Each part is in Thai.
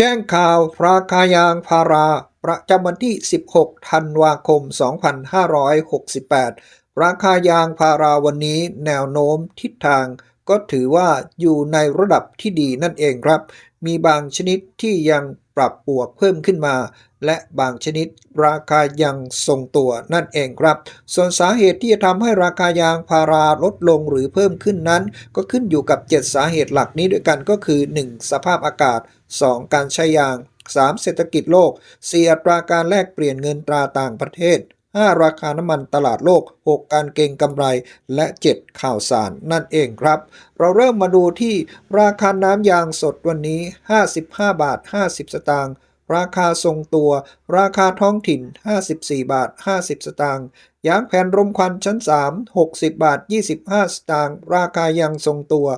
แจ้งข่าวราคายางพารา ประจำวันที่ 16 ธันวาคม 2568 ราคายางพาราวันนี้แนวโน้มทิศทาง ก็ถือว่าอยู่ในระดับที่ดีนั่นเองครับ มีบางชนิดที่ยังปรับบวกเพิ่มขึ้นมา และบางชนิดราคายังทรงตัวนั่นเองครับ ส่วนสาเหตุที่จะทำให้ราคายางพาราลดลงหรือเพิ่มขึ้นนั้น ก็ขึ้นอยู่กับ 7 สาเหตุหลักนี้ด้วยกันก็คือ 1. สภาพอากาศ 2. การใช้ยาง 3. เศรษฐกิจโลก 4. อัตราการแลกเปลี่ยนเงินตราต่างประเทศ 5. ราคาน้ำมันตลาดโลก 6. การเก็งกำไร และ 7. ข่าวสารนั่นเองครับ เราเริ่มมาดูที่ราคาน้ำยางสดวันนี้ 55 บาท 50 สตางค์ ราคาทรงตัว ราคาท้องถิ่น 54 บาท 50 สตางค์ยางแผ่นรมควันชั้น 3 60 บาท 25 สตางค์ราคายังทรงตัว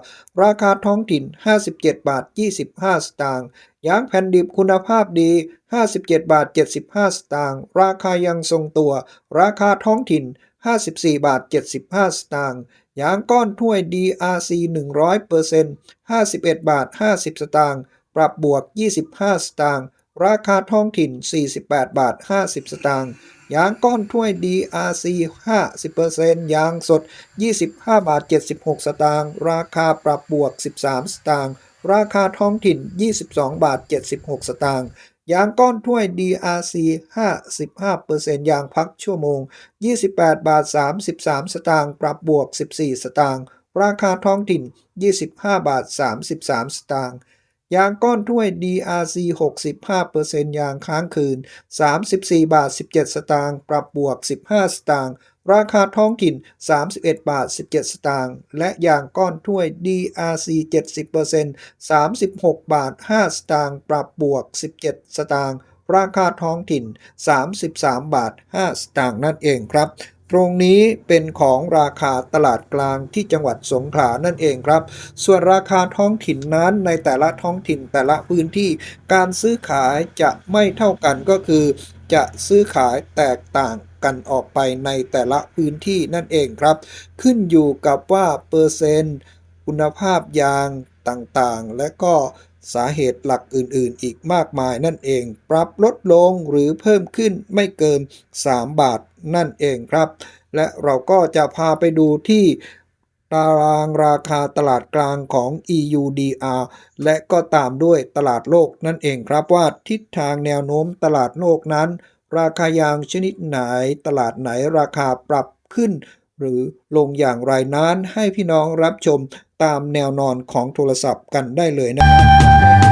ราคาท้องถิ่น 57 บาท 25 สตางค์ยางแผ่นดิบคุณภาพดี 57 บาท 75 สตางค์ราคายังทรงตัว ราคาท้องถิ่น 54 บาท 75 สตางค์ยางก้อนถ้วย DRC 100% 51 บาท 50 สตางค์ปรับบวก 25 สตางค์ ราคาท้องถิ่น 48 บาท 50 สตางค์ ยางก้อนถ้วย DRC 50%ยางสด 25 บาท 76 สตางค์ ราคาปรับบวก 13 สตางค์ ราคาท้องถิ่น 22 บาท 76 สตางค์ ยางก้อนถ้วย DRC 55%ยางพักชั่วโมง 28 บาท 33 สตางค์ ปรับบวก 14 สตางค์ ราคาท้องถิ่น 25 บาท 33 สตางค์ ยางก้อนถ้วย DRC 65%ยางค้างคืน 34 บาท 17 สตางค์ ปรับบวก 15 สตางค์ ราคาท้องถิ่น 31 บาท 17 สตางค์ และยางก้อนถ้วย DRC 70% 36 บาท 5 สตางค์ ปรับบวก 17 สตางค์ ราคาท้องถิ่น 33 บาท 5 สตางค์นั่นเองครับ ตรงนี้เป็นของราคาตลาดกลางที่จังหวัดสงขลานั่นเองครับ ส่วนราคาท้องถิ่นนั้นในแต่ละท้องถิ่นแต่ละพื้นที่การซื้อขายจะไม่เท่ากันก็คือ จะซื้อขายแตกต่างกันออกไปในแต่ละพื้นที่นั่นเองครับ ขึ้นอยู่กับว่าเปอร์เซ็นต์ คุณภาพยางต่างๆ และก็ สาเหตุหลักอื่นๆ อีกมากมายนั่นเอง ปรับลดลงหรือเพิ่มขึ้นไม่เกิน 3 บาทนั่นเองครับ และเราก็จะพาไปดูที่ตารางราคาตลาดกลางของ EUDR และก็ตามด้วยตลาดโลกนั่นเองครับว่าทิศทางแนวโน้มตลาดโลกนั้น ราคายางชนิดไหนตลาดไหนราคาปรับขึ้น หรือลงอย่างไรนั้นให้พี่น้องรับชมตามแนวนอนของโทรศัพท์กันได้เลยนะครับ